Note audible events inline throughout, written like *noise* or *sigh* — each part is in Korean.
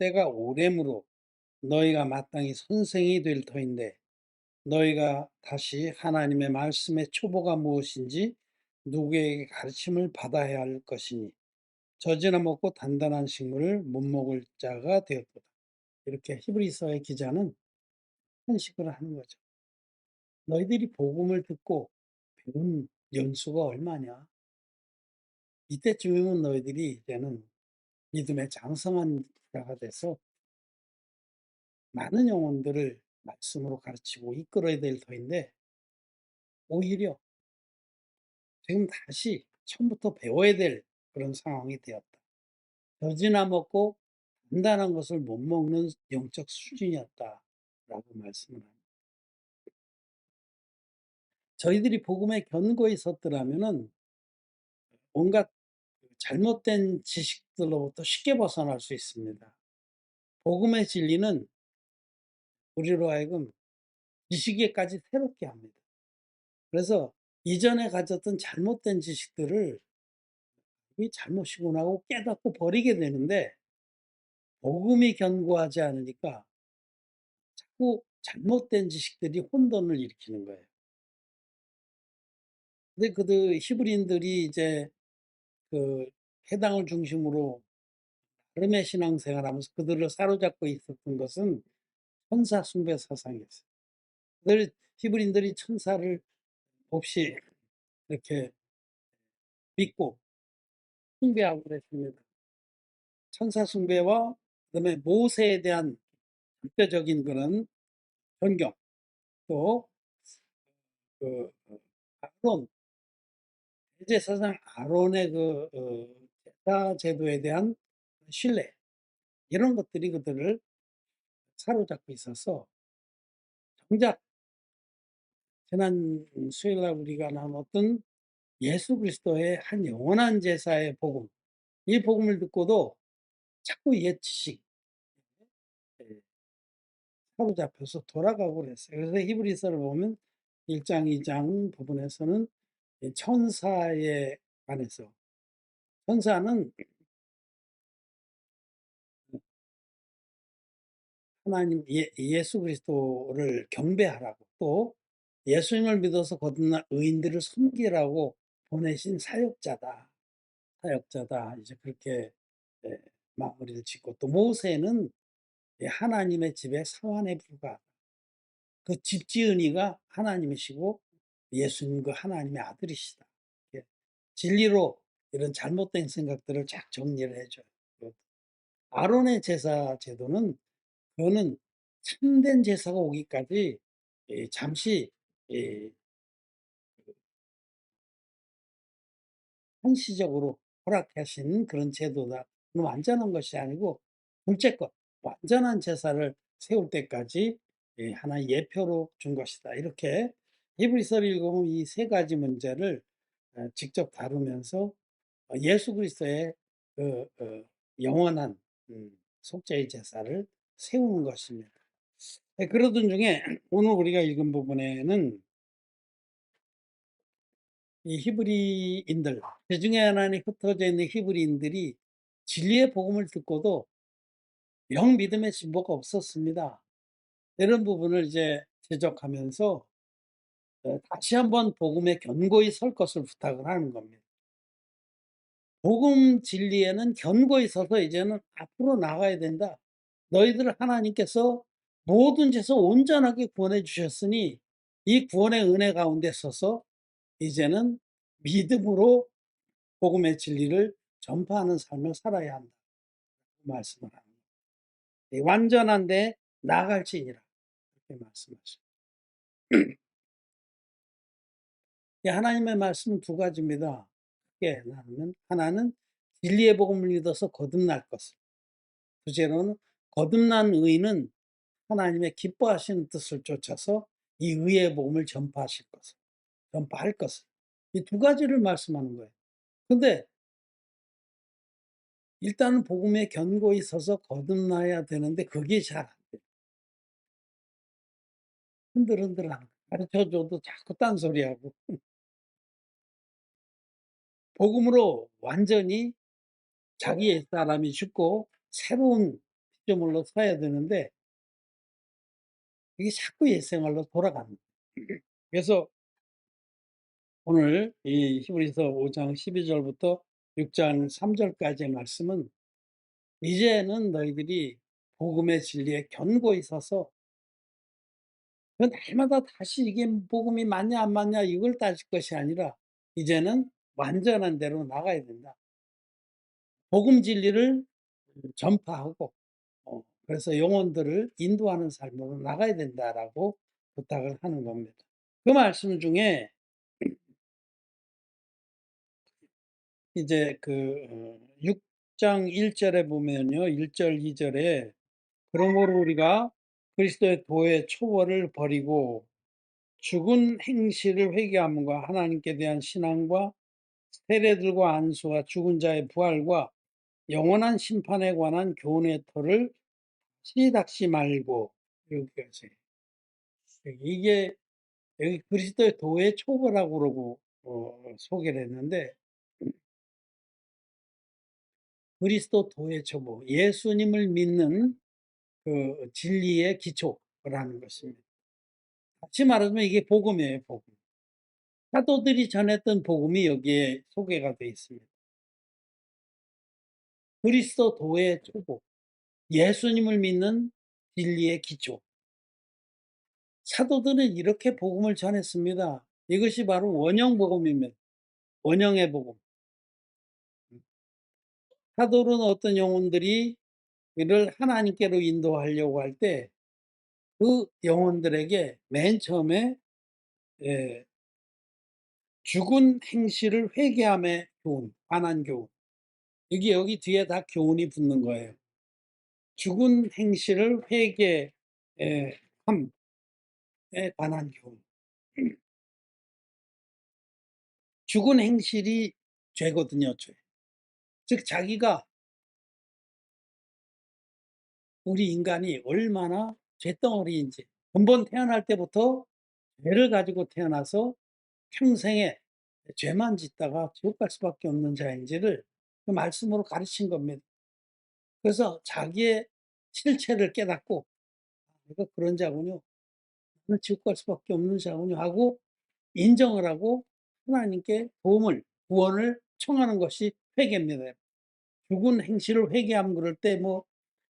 때가 오래므로 너희가 마땅히 선생이 될 터인데 너희가 다시 하나님의 말씀의 초보가 무엇인지 누구에게 가르침을 받아야 할 것이니 젖이나 먹고 단단한 식물을 못 먹을 자가 되었도다. 이렇게 히브리서의 기자는 한식을 하는 거죠. 너희들이 복음을 듣고 배운 연수가 얼마냐? 이때쯤이면 너희들이 이제는 믿음의 장성한 자가 돼서 많은 영혼들을 말씀으로 가르치고 이끌어야 될 터인데 오히려 지금 다시 처음부터 배워야 될 그런 상황이 되었다. 젖이나 먹고 단단한 것을 못 먹는 영적 수준이었다라고 말씀을 합니다. 저희들이 복음에 견고히 섰더라면은 온갖 잘못된 지식들로부터 쉽게 벗어날 수 있습니다. 복음의 진리는 우리로 하여금 지식에까지 새롭게 합니다. 그래서 이전에 가졌던 잘못된 지식들을 이 잘못이구나 하고 깨닫고 버리게 되는데 복음이 견고하지 않으니까 자꾸 잘못된 지식들이 혼돈을 일으키는 거예요. 근데 그들 히브리인들이 이제 그 해당을 중심으로 나름의 신앙생활하면서 그들을 사로잡고 있었던 것은 천사 숭배 사상이었어요. 늘 히브리인들이 천사를 없이 이렇게 믿고 숭배하고 그랬습니다. 천사 숭배와 그다음에 모세에 대한 대표적인 그런 존경 또 그 아론 대제사장 아론의 그 어, 제사 제도에 대한 신뢰 이런 것들이 그들을 사로잡고 있어서 정작 지난 수요일 날 우리가 나눴던 예수 그리스도의 한 영원한 제사의 복음 이 복음을 듣고도 자꾸 옛 지식 예, 사로잡혀서 돌아가고 그랬어요. 그래서 히브리서를 보면 1장, 2장 부분에서는 이 천사에 관해서 천사는 하나님 예, 예수 그리스도를 경배하라고 또 예수님을 믿어서 거듭난 의인들을 섬기라고 보내신 사역자다. 사역자다. 이제 그렇게 예, 마무리를 짓고 또 모세는 예, 하나님의 집의 사환에 불과하다. 그 집지은이가 하나님이시고 예수님 그 하나님의 아들이시다. 예, 진리로 이런 잘못된 생각들을 쫙 정리를 해줘요. 아론의 제사 제도는 그거는 참된 제사가 오기까지 예, 잠시 예, 한시적으로 허락하신 그런 제도다. 완전한 것이 아니고 둘째 것 완전한 제사를 세울 때까지 예, 하나의 예표로 준 것이다. 이렇게 히브리서를 읽으면 이 세 가지 문제를 어, 직접 다루면서 어, 예수 그리스도의 그 어, 영원한 음, 속죄의 제사를 세우는 것입니다. 네, 그러던 중에 *clears throat* 오늘 우리가 읽은 부분에는 이 히브리인들, 그 중에 하나는 흩어져 있는 히브리인들이 진리의 복음을 듣고도 영 믿음의 진보가 없었습니다. 이런 부분을 이제 지적하면서 어, 다시 한번 복음에 견고히 설 것을 부탁을 하는 겁니다. 복음 진리에는 견고히 서서 이제는 앞으로 나가야 된다. 너희들을 하나님께서 모든 죄에서 온전하게 구원해 주셨으니 이 구원의 은혜 가운데 서서 이제는 믿음으로 복음의 진리를 전파하는 삶을 살아야 한다. 말씀을 합니다. 완전한데 나갈지니라. 이렇게 말씀하십니다. *clears throat* 하나님의 말씀은 두 가지입니다. 크게 나누면 하나는 진리의 복음을 믿어서 거듭날 것을. 둘째로는 거듭난 의인은 하나님의 기뻐하시는 뜻을 쫓아서 이 의의 복음을 전파하실 것을. 전파할 것을. 이 두 가지를 말씀하는 거예요. 근데 일단은 복음에 견고히 서서 거듭나야 되는데 그게 잘 안 돼요. 흔들흔들하는 가르쳐줘도 자꾸 딴소리하고 복음으로 완전히 자기의 사람이 죽고 새로운 구조물로 서야 되는데 이게 자꾸 옛생활로 거예요. *clears throat* 그래서 오늘 이 히브리서 5장 12 절부터 6장 3 절까지의 말씀은 이제는 너희들이 복음의 진리에 견고히 서서 그 날마다 다시 이게 복음이 맞냐 안 맞냐 이걸 따질 것이 아니라 이제는 완전한 대로 나가야 된다. 복음 진리를 전파하고 어 그래서 영혼들을 인도하는 삶으로 나가야 된다라고 부탁을 하는 겁니다. 그 말씀 중에 이제 그어 6장 1 절에 보면요. 1절 2 절에 그러므로 우리가 그리스도의 도의 초월을 버리고 죽은 행실을 회개함과 하나님께 대한 신앙과 세례들과 안수와 죽은 자의 부활과 영원한 심판에 관한 교훈의 터를 시닥지 말고 여기까지. 이게 여기 그리스도의 도의 초보라고 그러고 어 소개를 했는데 그리스도 도의 초보, 예수님을 믿는 그 진리의 기초라는 것입니다. 다시 말하자면 이게 복음이에요, 복음. 사도들이 전했던 복음이 여기에 소개가 되어 있습니다. 그리스도 도의 초보, 예수님을 믿는 진리의 기초. 사도들은 이렇게 복음을 전했습니다. 이것이 바로 원형 복음입니다. 원형의 복음. 사도는 어떤 영혼들이 이를 하나님께로 인도하려고 할 때 그 영혼들에게 맨 처음에 예, 죽은 행실을 회개함의 교훈, 관한 교훈. 여기 여기 뒤에 다 교훈이 붙는 거예요. 죽은 행실을 회개함에 관한 교훈. 죽은 행실이 죄거든요, 죄. 즉 자기가 우리 인간이 얼마나 죄덩어리인지 근본 태어날 때부터 죄를 가지고 태어나서 평생에 죄만 짓다가 지옥 갈 수밖에 없는 자인지를 그 말씀으로 가르친 겁니다. 그래서 자기의 실체를 깨닫고 '아 내가 그런 자군요. 나는 지옥 갈 수밖에 없는 자군요.' 하고 인정을 하고 하나님께 도움을 구원을 청하는 것이 회개입니다. 죽은 행실을 회개함 그럴 때 뭐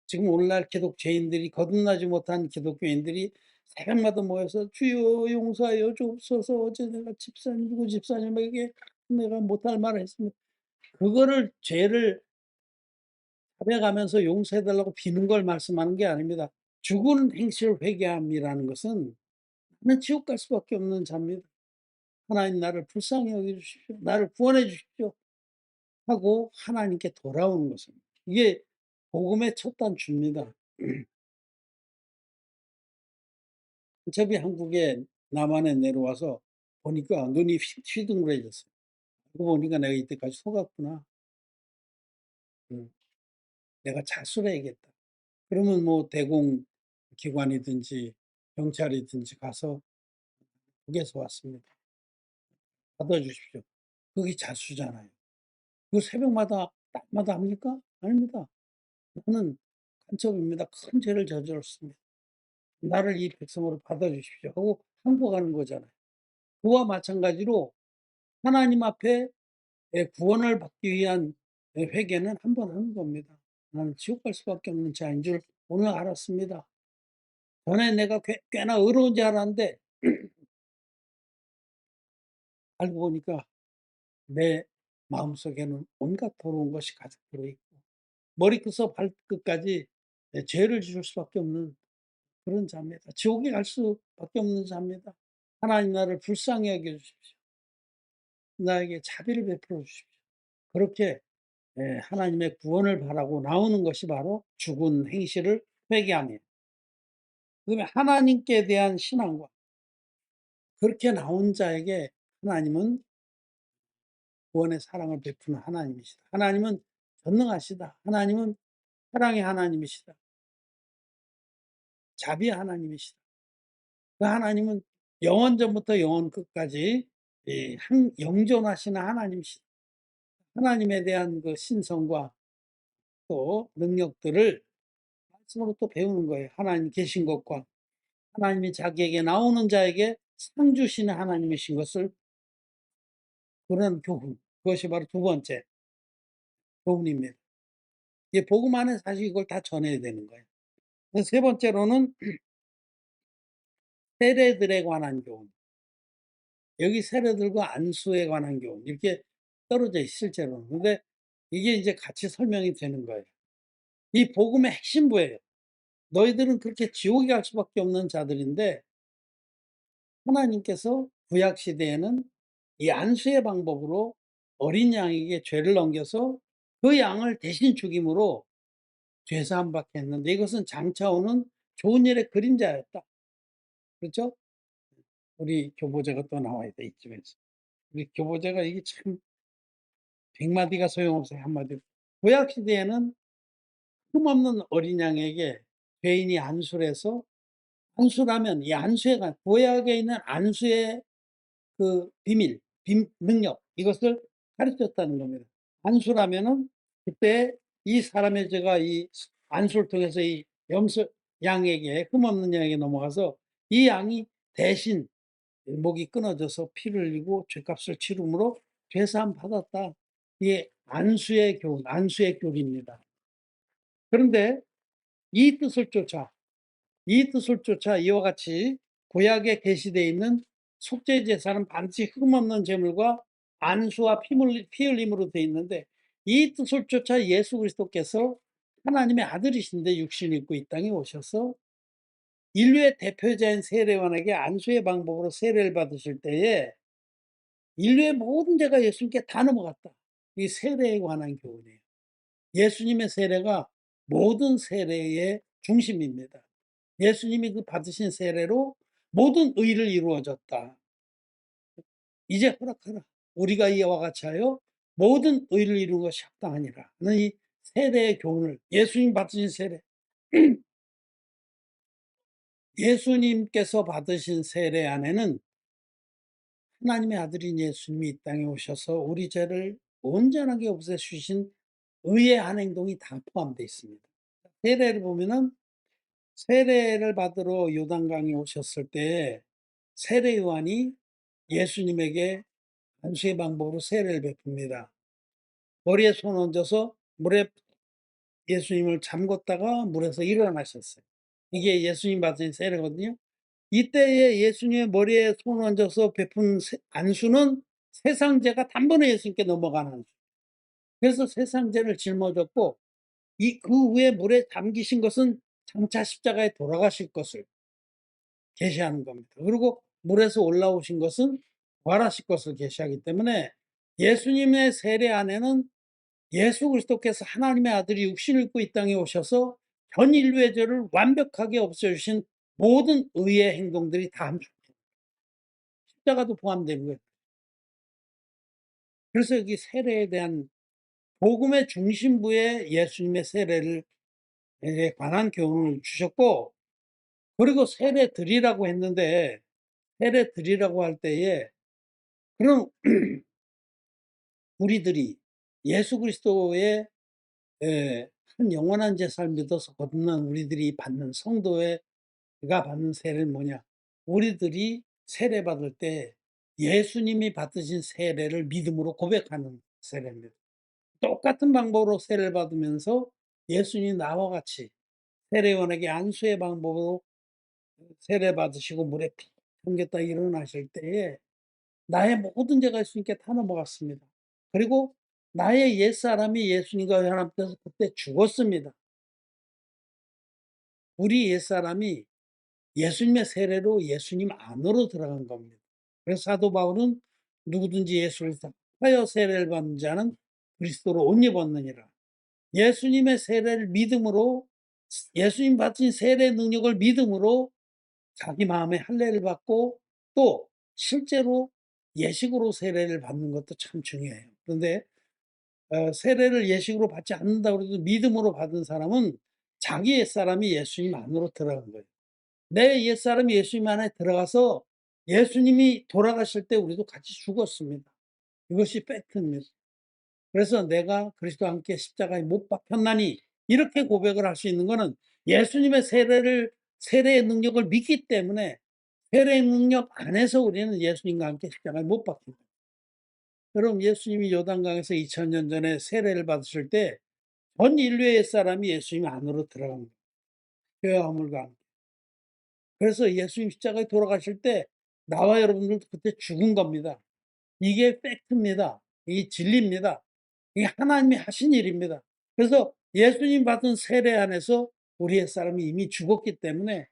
지금 오늘날 기독죄인들이 거듭나지 못한 기독교인들이 새벽마다 모여서 "주여 용서하여 주옵소서. 어제 내가 집사님 누구 집사님에게 내가 못할 말을 했습니다." 그거를 죄를 자백하면서 용서해 달라고 비는 걸 말씀하는 게 아닙니다. 죽은 행실 회개함이라는 것은 '나는 지옥 갈 수밖에 없는 자입니다. 하나님 나를 불쌍히 여겨 주십시오. 나를 구원해 주십시오.' 하고 하나님께 돌아오는 것입니다. 이게 복음의 첫 단추입니다. 어차피 한국에 남한에 내려와서 보니까 눈이 휘 휘둥그레졌어요. 알고 보니까 '내가 이때까지 속았구나. 음 내가 자수해야겠다.' 그러면 뭐 대공 기관이든지 경찰이든지 가서 "북에서 왔습니다. 받아 주십시오." 그게 자수잖아요. 그 새벽마다 날마다 합니까? 아닙니다. 나는 간첩입니다. 큰 죄를 저질렀습니다. 나를 이 백성으로 받아 주십시오 하고 항복하는 거잖아요. 그와 마찬가지로 하나님 앞에 예 구원을 받기 위한 예 회개는 한 번 하는 겁니다. 나는 지옥 갈 수밖에 없는 자인 줄 오늘 알았습니다. 전에 내가 꽤 꽤나 의로운 줄 알았는데 *clears throat* 알고 보니까 내 마음속에는 온갖 더러운 것이 가득 들어 있고 머리끝에서 발끝까지 예 죄를 지을 수밖에 없는 그런 자입니다. 지옥에 갈 수밖에 없는 자입니다. 하나님 나를 불쌍히 여겨 주십시오. 나에게 자비를 베풀어 주십시오. 그렇게 예 하나님의 구원을 바라고 나오는 것이 바로 죽은 행실을 회개함이에요. 그다음에 하나님께 대한 신앙과 그렇게 나온 자에게 하나님은 구원의 사랑을 베푸는 하나님이시다. 하나님은 전능하시다. 하나님은 사랑의 하나님이시다. 자비의 하나님이시다. 그 하나님은 영원 전부터 영원 끝까지 이한 영존하시는 하나님이시다. 하나님에 대한 그 신성과 또 능력들을 말씀으로 또 배우는 거예요. 하나님 계신 것과 하나님이 자기에게 나오는 자에게 상 주시는 하나님이신 것을 그런 교훈. 그것이 바로 두 번째 교훈입니다. 이 복음 안에 사실 이걸 다 전해야 되는 거예요. 그래서 세 번째로는 *clears throat* 세례들에 관한 교훈. 여기 세례들과 안수에 관한 교훈. 이렇게 떨어져 실제로는. 근데 이게 이제 같이 설명이 되는 거예요. 이 복음의 핵심부예요. 너희들은 그렇게 지옥에 갈 수밖에 없는 자들인데 하나님께서 구약 시대에는 이 안수의 방법으로 어린 양에게 죄를 넘겨서 그 양을 대신 죽임으로 죄사함 받게 했는데 이것은 장차 오는 좋은 일의 그림자였다. 그렇죠? 우리 교보제가 또 나와야 돼 이쯤에서. 우리 교보제가 이게 참 백마디가 소용없어요 한마디로. 구약 시대에는 흠없는 어린 양에게 죄인이 안수를 해서 안수라면 이 안수에 관 구약에 있는 안수의 그 비밀, 빔 능력 이것을 가르쳤다는 겁니다. 안수라면은 그때 이 사람의 죄가 이 안수를 통해서 이 염소 양에게 흠없는 양에게 넘어가서 이 양이 대신 목이 끊어져서 피를 흘리고 죄값을 치름으로 죄사함 받았다. 이게 안수의 교훈, 안수의 교리입니다. 그런데 이 뜻을 쫓아 이 뜻을 쫓아 이와 같이 구약에 게시되어 있는 속죄 제사는 반드시 흠없는 제물과 안수와 피 흘림으로 되어 있는데 이 뜻을 쫓아 예수 그리스도께서 하나님의 아들이신데 육신 입고 이 땅에 오셔서 인류의 대표자인 세례원에게 안수의 방법으로 세례를 받으실 때에 인류의 모든 죄가 예수님께 다 넘어갔다. 이 세례에 관한 교훈이에요. 예수님의 세례가 모든 세례의 중심입니다. 예수님이 그 받으신 세례로 모든 의를 이루어졌다. 이제 허락하라. 우리가 이와 같이 하여 모든 의를 이루는 것이 합당하니라. 이 세례의 교훈을 예수님 받으신 세례 *clears throat* 예수님께서 받으신 세례 안에는 하나님의 아들인 예수님이 이 땅에 오셔서 우리 죄를 온전하게 없애주신 의의 한 행동이 다 포함되어 있습니다. 세례를 보면은 세례를 받으러 요단강에 오셨을 때 세례 요한이 예수님에게 안수의 방법으로 세례를 베풉니다. 머리에 손 얹어서 물에 예수님을 잠궜다가 물에서 일어나셨어요. 이게 예수님 받은 세례거든요. 이때에 예수님의 머리에 손 얹어서 베푼 안수는 세상 죄가 단번에 예수님께 넘어가는 안수. 그래서 세상 죄를 짊어졌고 이 그 후에 물에 잠기신 것은 장차 십자가에 돌아가실 것을 계시하는 겁니다. 그리고 물에서 올라오신 것은 부활하실 것을 계시하기 때문에 예수님의 세례 안에는 예수 그리스도께서 하나님의 아들이 육신을 입고 이 땅에 오셔서 전 인류의 죄를 완벽하게 없애주신 모든 의의 행동들이 다 함축됩니다. 십자가도 포함되는 거예요. 그래서 여기 세례에 대한 복음의 중심부에 예수님의 세례를 에 관한 교훈을 주셨고 그리고 세례 드리라고 했는데 세례 드리라고 할 때에 그럼 *clears throat* 우리들이 예수 그리스도의 한 영원한 제사를 믿어서 거듭난 우리들이 받는 성도가 받는 세례는 뭐냐? 우리들이 세례 받을 때 예수님이 받으신 세례를 믿음으로 고백하는 세례입니다. 똑같은 방법으로 세례를 받으면서 예수님 나와 같이 세례원에게 안수의 방법으로 세례 받으시고 물에 피 잠겼다 일어나실 때에 나의 모든 죄가 예수님께 다 넘어갔습니다. 그리고 나의 옛사람이 예수님과 연합돼서 그때 죽었습니다. 우리 옛사람이 예수님의 세례로 예수님 안으로 들어간 겁니다. 그래서 사도 바울은 누구든지 예수를 하여 세례를 받는 자는 그리스도로 옷 입었느니라. 예수님의 세례를 믿음으로 예수님 받으신 세례 능력을 믿음으로 자기 마음에 할례를 받고 또 실제로 예식으로 세례를 받는 것도 참 중요해요. 그런데 어, 세례를 예식으로 받지 않는다고 해도 믿음으로 받은 사람은 자기 옛사람이 예수님 안으로 들어간 거예요. 내 옛사람이 예수님 안에 들어가서 예수님이 돌아가실 때 우리도 같이 죽었습니다. 이것이 팩트입니다. 그래서 내가 그리스도와 함께 십자가에 못 박혔나니 이렇게 고백을 할 수 있는 것은 예수님의 세례를 세례의 능력을 믿기 때문에 세례의 능력 안에서 우리는 예수님과 함께 십자가에 못 박힌다. 여러분 예수님이 요단강에서 2000년 전에 세례를 받으실 때 전 인류의 사람이 예수님 안으로 거예요. 죄와 허물과 함께. 그래서 예수님 십자가에 돌아가실 때 나와 여러분들도 그때 죽은 겁니다. 이게 팩트입니다. 이게 진리입니다. 이게 하나님이 하신 일입니다. 그래서 예수님 받은 세례 안에서 우리의 사람이 이미 죽었기 때문에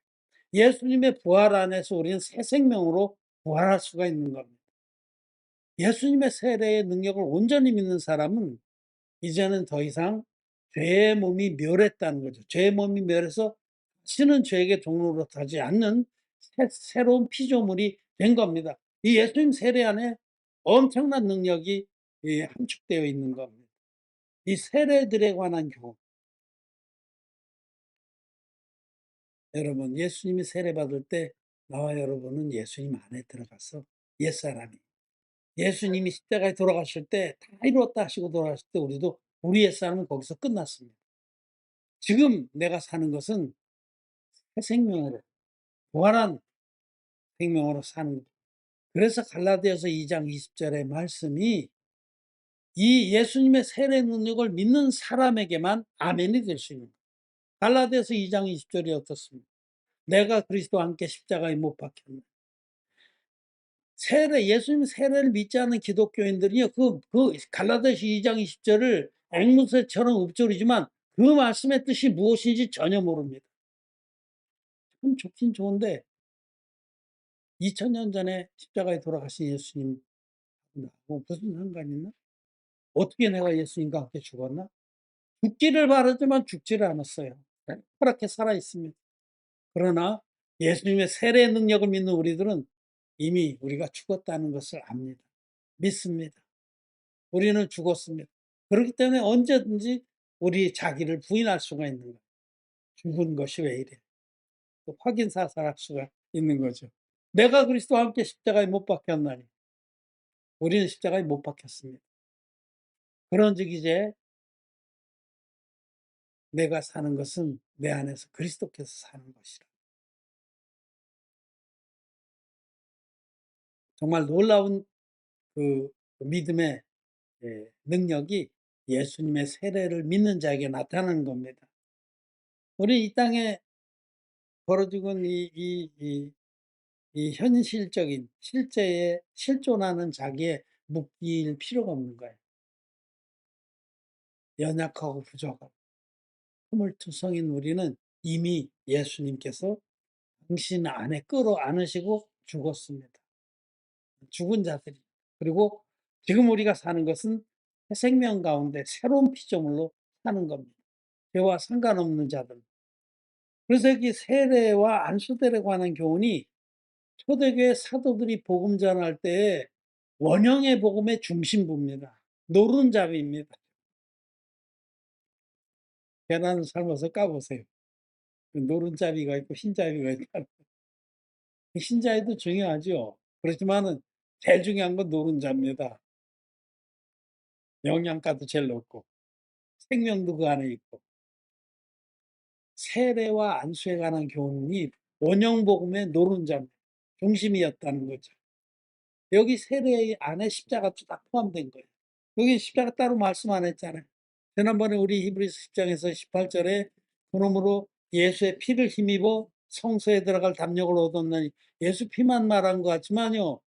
예수님의 부활 안에서 우리는 새 생명으로 부활할 수가 있는 겁니다. 예수님의 세례의 능력을 온전히 믿는 사람은 이제는 더 이상 죄의 몸이 멸했다는 거죠. 죄의 몸이 멸해서 다시는 죄에게 종로로 타지 않는 새, 로운 피조물이 된 겁니다. 이 예수님 세례 안에 엄청난 능력이 예, 함축되어 있는 겁니다. 이 세례들에 관한 교훈. 여러분, 예수님이 세례 받을 때 나와 여러분은 예수님 안에 들어가서 옛사람이 예수님이 십자가에 돌아가실 때 다 이루었다 하시고 돌아가실 때 우리도 우리 옛사람은 거기서 끝났습니다. 지금 내가 사는 것은 새 생명으로 부활한 생명으로 사는 것. 그래서 갈라디아서 2장 20절의 말씀이 이 예수님의 세례 능력을 믿는 사람에게만 아멘이 될 수 있는. 갈라디아서 2장 20절이 어떻습니까? 내가 그리스도와 함께 십자가에 못 박혔네. 세례, 예수님 세례를 믿지 않는 기독교인들이요, 그, 그, 갈라디아서 2장 20절을 앵무새처럼 읊조리지만 그 말씀의 뜻이 무엇인지 전혀 모릅니다. 참 좋긴 좋은데, 2000년 전에 십자가에 돌아가신 예수님, 뭐 무슨 상관 있나? 어떻게 내가 예수님과 함께 죽었나? 죽기를 바라지만 죽지를 않았어요. 그렇게 살아 있습니다. 그러나 예수님의 세례 능력을 믿는 우리들은 이미 우리가 죽었다는 것을 압니다. 믿습니다. 우리는 죽었습니다. 그렇기 때문에 언제든지 우리 자기를 부인할 수가 있는 거예요. 죽은 것이 왜 이래? 확인 사살할 수가 있는 거죠. 내가 그리스도와 함께 십자가에 못 박혔나니 우리는 십자가에 못 박혔습니다. 그런즉 이제 내가 사는 것은 내 안에서 그리스도께서 사는 것이라. 정말 놀라운 그 믿음의 예, 능력이 예수님의 세례를 믿는 자에게 나타나는 겁니다. 우리 이 땅에 벌어지고 이, 이, 이, 이 현실적인 실제에 실존하는 자기의 묶일 필요가 없는 거예요. 연약하고 부족하고 허물투성인 우리는 이미 예수님께서 당신 안에 끌어안으시고 죽었습니다. 죽은 자들이. 그리고 지금 우리가 사는 것은 생명 가운데 새로운 피조물로 사는 겁니다. 죄와 상관없는 자들. 그래서 여기 세례와 안수대에 관한 교훈이 초대교회 사도들이 복음 전할 때 원형의 복음의 중심부입니다. 노른잡이입니다. 계란을 삶아서 까보세요. 그 노른잡이가 있고 흰잡이가 있다. 흰자위도 중요하죠. 그렇지만은 제일 중요한 건 노른자입니다. 영양가도 제일 높고 생명도 그 안에 있고 세례와 안수에 관한 교훈이 원형복음의 노른자 중심이었다는 거죠. 여기 세례 안에 십자가도 딱 포함된 거예요. 여기 십자가 따로 말씀 안 했잖아요. 지난번에 우리 히브리서 10장에서 18절에 그러므로 예수의 피를 힘입어 성소에 들어갈 담력을 얻었나니 예수 피만 말한 것 같지만요.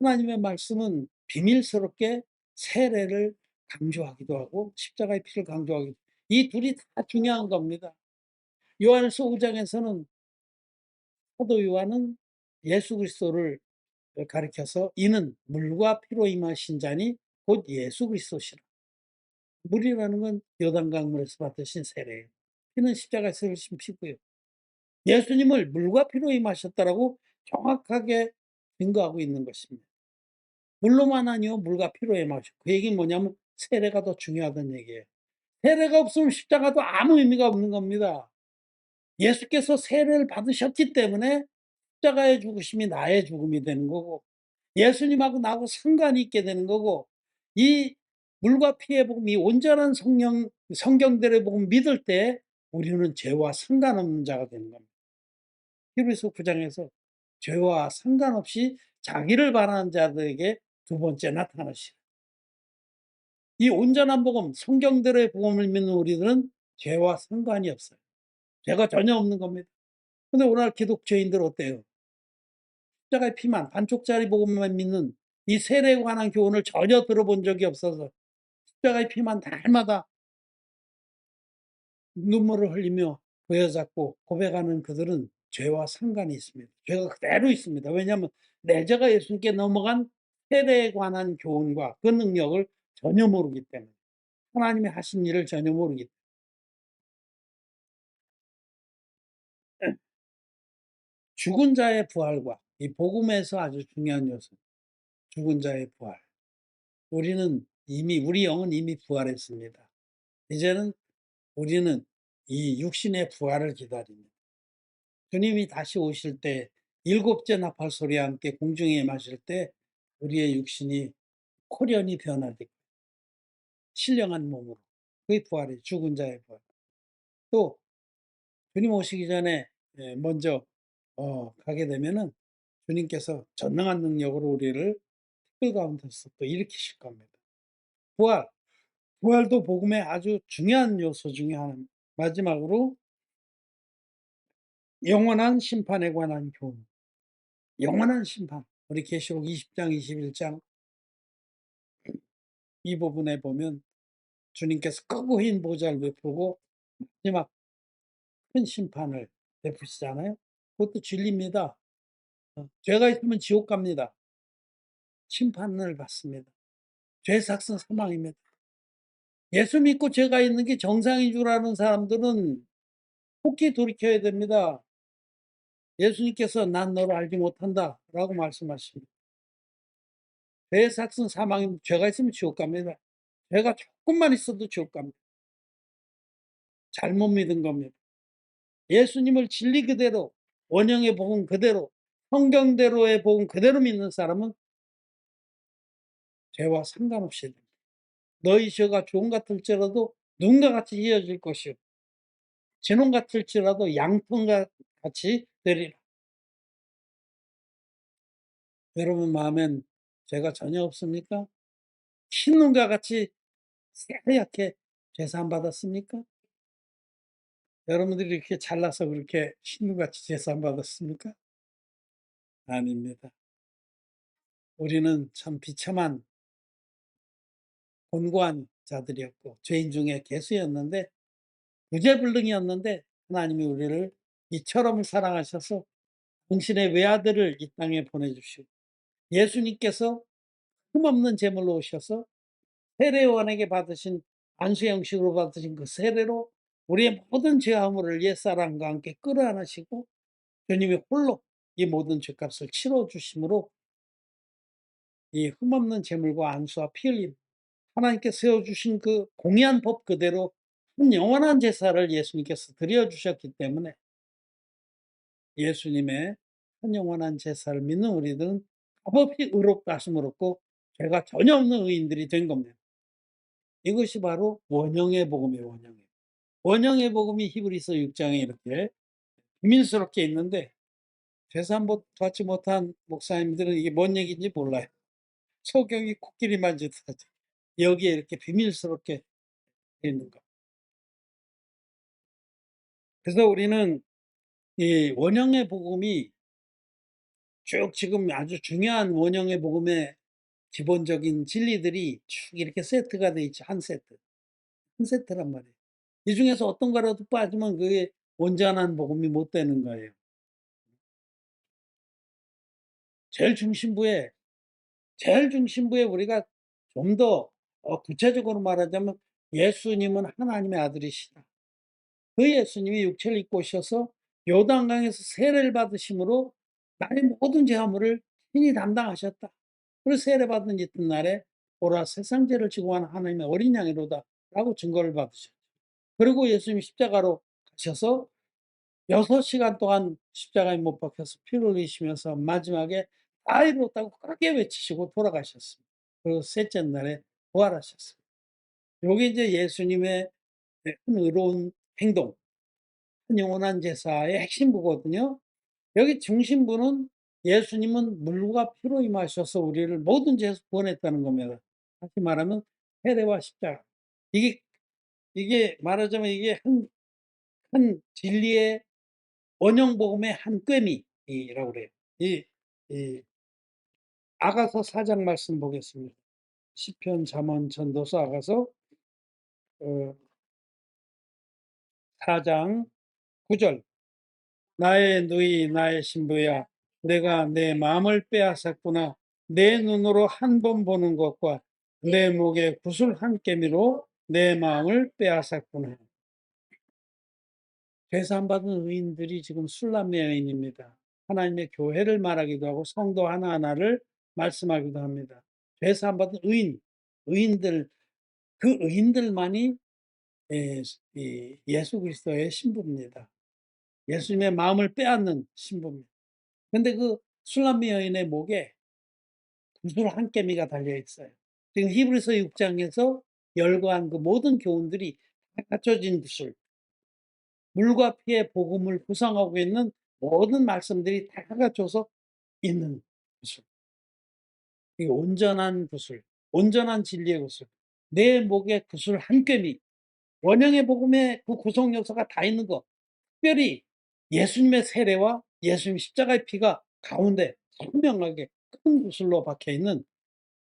하나님의 말씀은 비밀스럽게 세례를 강조하기도 하고 십자가의 피를 강조하기도 하고 이 둘이 다 중요한 겁니다. 요한일서 5장에서는 사도 요한은 예수 그리스도를 가리켜서 이는 물과 피로 임하신 자니 곧 예수 그리스도시라. 물이라는 건 요단 강물에서 받으신 세례예요. 피는 십자가에서 흘리신 피고요. 예수님을 물과 피로 임하셨다라고 정확하게 증거하고 있는 것입니다. 물로만 아니요 물과 피로 임하셨고 그 얘기는 뭐냐면 세례가 더 중요하다는 얘기예요. 세례가 없으면 십자가도 아무 의미가 없는 겁니다. 예수께서 세례를 받으셨기 때문에 십자가의 죽으심이 나의 죽음이 되는 거고 예수님하고 나하고 상관이 있게 되는 거고 이 물과 피의 복음, 이 온전한 성령, 성경들의 복음 믿을 때 우리는 죄와 상관없는 자가 되는 겁니다. 히브리서 9장에서 죄와 상관없이 자기를 바라는 자들에게 두 번째 나타나시라. 이 온전한 복음, 성경대로의 복음을 믿는 우리들은 죄와 상관이 없어요. 죄가 전혀 없는 겁니다. 근데 오늘 기독교인들 어때요? 십자가의 피만 반쪽짜리 복음만 믿는 이 세례에 관한 교훈을 전혀 들어본 적이 없어서 십자가의 피만 날마다 눈물을 흘리며 부여잡고 고백하는 그들은 죄와 상관이 있습니다. 죄가 그대로 있습니다. 왜냐하면 내 죄가 예수님께 넘어간 세례에 관한 교훈과 그 능력을 전혀 모르기 때문에 하나님이 하신 일을 전혀 모르기 때문에 죽은 자의 부활과 이 복음에서 아주 중요한 요소 죽은 자의 부활 우리는 이미 우리 영은 이미 부활했습니다. 이제는 우리는 이 육신의 부활을 기다립니다. 주님이 다시 오실 때 일곱째 나팔 소리와 함께 공중에 마실 때 우리의 육신이 코련히 변화되고 신령한 몸으로 그의 부활이 죽은 자의 부활 또 주님 오시기 전에 예, 먼저 어, 가게 되면은 주님께서 전능한 능력으로 우리를 특별 가운데서 또 일으키실 겁니다. 부활 부활도 복음의 아주 중요한 요소 중에 하나입니다. 마지막으로 영원한 심판에 관한 교훈. 영원한 심판. 우리 계시록 20장, 21장 이 부분에 보면 주님께서 크고 흰 보좌를 베푸고 마지막 큰 심판을 베푸시잖아요. 그것도 진리입니다. 어, 죄가 있으면 지옥 갑니다. 심판을 받습니다. 죄 삭선 사망입니다. 예수 믿고 죄가 있는 게 정상인 줄 아는 사람들은 혹히 돌이켜야 됩니다. 예수님께서 난 너를 알지 못한다 라고 말씀하십니다. 죄 삭선 사망이 죄가 있으면 지옥 갑니다. 죄가 조금만 있어도 지옥 갑니다. 잘못 믿은 겁니다. 예수님을 진리 그대로 원형의 복음 그대로 성경대로의 복음 그대로 믿는 사람은 죄와 상관없이. 너희 죄가 좋은 같을지라도 눈과 같이 이어질 것이요 진홍 같을지라도 양푼과 같이 되리라. 여러분 마음엔 죄가 전혀 없습니까? 흰 눈과 같이 새하얗게 재산 받았습니까? 여러분들이 이렇게 잘나서 그렇게 흰 눈같이 재산 받았습니까? 아닙니다. 우리는 참 비참한 곤고한 자들이었고 죄인 중에 개수였는데 무죄불능이었는데 하나님이 우리를 이처럼 사랑하셔서 당신의 외아들을 이 땅에 보내주시고 예수님께서 흠없는 제물로 오셔서 세례원에게 받으신 안수 형식으로 받으신 그 세례로 우리의 모든 죄화물을 옛사람과 함께 끌어안으시고 주님이 홀로 이 모든 죄값을 치러 주심으로 이 흠없는 제물과 안수와 피 흘림 하나님께 세워주신 그 공의한 법 그대로 한 영원한 제사를 예수님께서 드려주셨기 때문에 예수님의 한 영원한 제사를 믿는 우리들은 값없이 의롭다 하심을 얻고 죄가 전혀 없는 의인들이 된 겁니다. 이것이 바로 원형의 복음이에요. 원형의. 원형의 복음이 히브리서 6장에 이렇게 비밀스럽게 있는데 재산 받지 못한 목사님들은 이게 뭔 얘기인지 몰라요. *laughs* 소경이 코끼리 만지듯 하죠. 여기에 이렇게 비밀스럽게 있는 것. 그래서 우리는 이 원형의 복음이 쭉 지금 아주 중요한 원형의 복음의 기본적인 진리들이 쭉 이렇게 세트가 돼 있죠. 한 세트. 한 세트란 말이에요. 이 중에서 어떤 거라도 빠지면 그게 온전한 복음이 못 되는 거예요. 제일 중심부에, 제일 중심부에 우리가 좀 더 어, 구체적으로 말하자면 예수님은 하나님의 아들이시다. 그 예수님이 육체를 입고 오셔서 요단강에서 세례를 받으심으로 나의 모든 죄화물을 신이 담당하셨다. 그래서 세례 받은 이튿날에 보라 세상 죄를 지고 간 하나님의 어린 양이로다 라고 증거를 받으셨죠. 그리고 예수님이 십자가로 가셔서 6시간 동안 십자가에 못 박혀서 피를 흘리시면서 마지막에 다 이뤘다고 크게 외치시고 돌아가셨습니다. 그리고 셋째 날에 부활하셨어요. 요게 이제 예수님의 큰 의로운 행동, 한 영원한 제사의 핵심부거든요. 여기 중심부는 예수님은 물과 피로 임하셔서 우리를 모든 죄에서 구원했다는 겁니다. 다시 말하면 세례와 십자가. 이게 이게 말하자면 이게 한, 한 진리의 원형 복음의 한 꿰미라고 그래요. 이, 이 아가서 4장 말씀 보겠습니다. 시편, 잠언, 전도서, 아가서 어, 4장 9절 나의 누이 나의 신부야 내가 내 마음을 빼앗았구나 내 눈으로 한 번 보는 것과 내 목에 구슬 한 깨미로 내 마음을 빼앗았구나 죄산받은 의인들이 지금 술람의 여인입니다. 하나님의 교회를 말하기도 하고 성도 하나하나를 말씀하기도 합니다. 죄산받은 의인, 의인들, 그 의인들만이 예, 이 예수 그리스도의 신부입니다. 예수님의 마음을 빼앗는 신부입니다. 근데 그 술람미 여인의 목에 구슬 한 깨미가 달려 있어요. 지금 히브리서 6장에서 열거한 그 모든 교훈들이 다 갖춰진 구슬. 물과 피의 복음을 구성하고 있는 모든 말씀들이 다 갖춰서 있는 구슬. 이 온전한 구슬, 온전한 진리의 구슬. 내 목에 구슬 한 꿰미. 원형의 복음에 그 구성 요소가 다 있는 것. 특별히 예수님의 세례와 예수님 십자가의 피가 가운데 선명하게 큰 구슬로 박혀 있는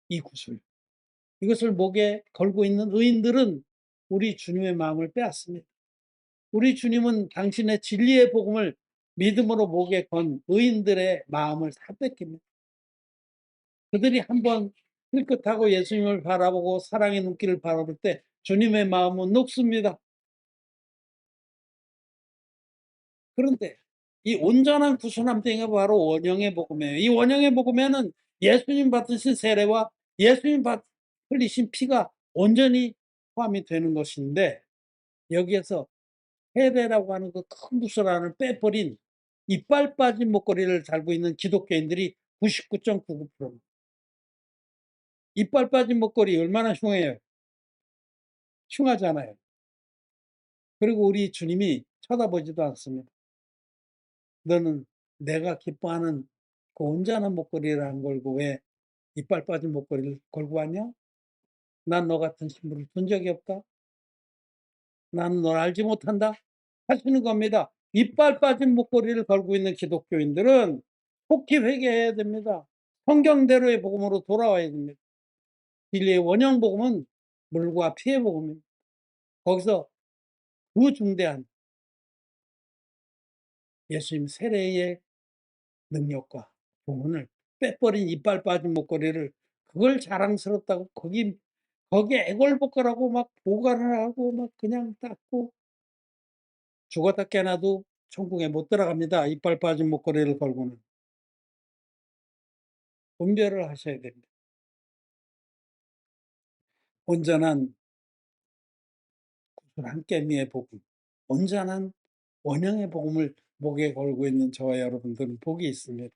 이 구슬. 이것을 목에 걸고 있는 의인들은 우리 주님의 마음을 빼앗습니다. 우리 주님은 당신의 진리의 복음을 믿음으로 목에 건 의인들의 마음을 다 뺏깁니다. 그들이 한번 힐끗하고 예수님을 바라보고 사랑의 눈길을 바라볼 때 주님의 마음은 녹습니다. 그런데 이 온전한 구순함대가 바로 원형의 복음이에요. 이 원형의 복음에는 예수님 받으신 세례와 예수님 받 흘리신 피가 온전히 포함이 되는 것인데 여기에서 세례라고 하는 그 큰 구슬 안을 빼버린 이빨 빠진 목걸이를 달고 있는 기독교인들이 99.99%입니다. 이빨 빠진 목걸이 얼마나 흉해요? 흉하잖아요. 그리고 우리 주님이 쳐다보지도 않습니다. 너는 내가 기뻐하는 그 온전한 목걸이를 안 걸고 왜 이빨 빠진 목걸이를 걸고 왔냐? 난 너 같은 신부를 본 적이 없다. 나는 널 알지 못한다. 하시는 겁니다. 이빨 빠진 목걸이를 걸고 있는 기독교인들은 속히 회개해야 됩니다. 성경대로의 복음으로 돌아와야 됩니다. 진리의 원형 복음은 물과 피의 복음입니다. 거기서 그 중대한 예수님 세례의 능력과 복음을 빼버린 이빨 빠진 목걸이를 그걸 자랑스럽다고 거기 거기에 애걸복걸하고 막 보관을 하고 막 그냥 닦고 죽었다 깨나도 천국에 못 들어갑니다. 이빨 빠진 목걸이를 걸고는. 분별을 하셔야 됩니다. 온전한 한 깨미의 복음, 온전한 원형의 복음을 목에 걸고 있는 저와 여러분들은 복이 있습니다.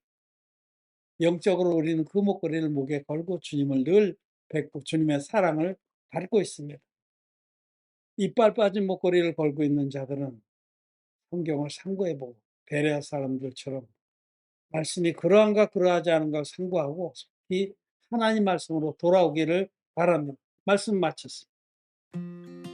영적으로 우리는 그 목걸이를 목에 걸고 주님을 늘 뵙고 주님의 사랑을 받고 있습니다. 이빨 빠진 목걸이를 걸고 있는 자들은 성경을 상고해보고 베레아 사람들처럼 말씀이 그러한가 그러하지 않은가 상고하고 이 하나님 말씀으로 돌아오기를 바랍니다. 말씀 마쳤습니다.